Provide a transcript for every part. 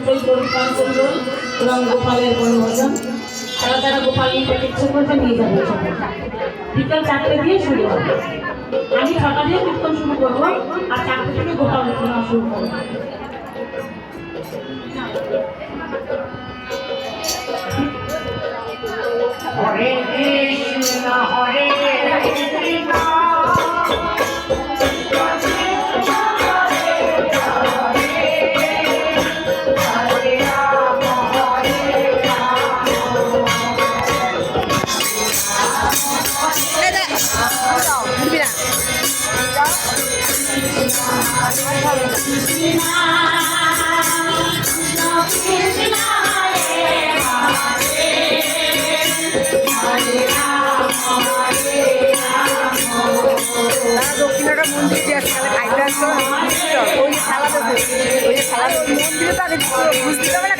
দুটোই পরিষ্কার করল এবং গোপালের বনভোজন তারা তারা গোপাল ইচ্ছে করবে নিয়ে যাবে। বিকাল চারটে দিয়ে শুরু হবে। আমি ছটা দিয়ে কীর্তন শুরু করব আর চারটে থেকে গোপাল শুরু করব। হরে কৃষ্ণ হরে কৃষ্ণ। দক্ষিণাটা মন্দির দিয়ে তাহলে খাইতে আসতো ওই খেলা ওই খেলা মন্দিরে তো বুঝতে হবে না।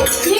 México.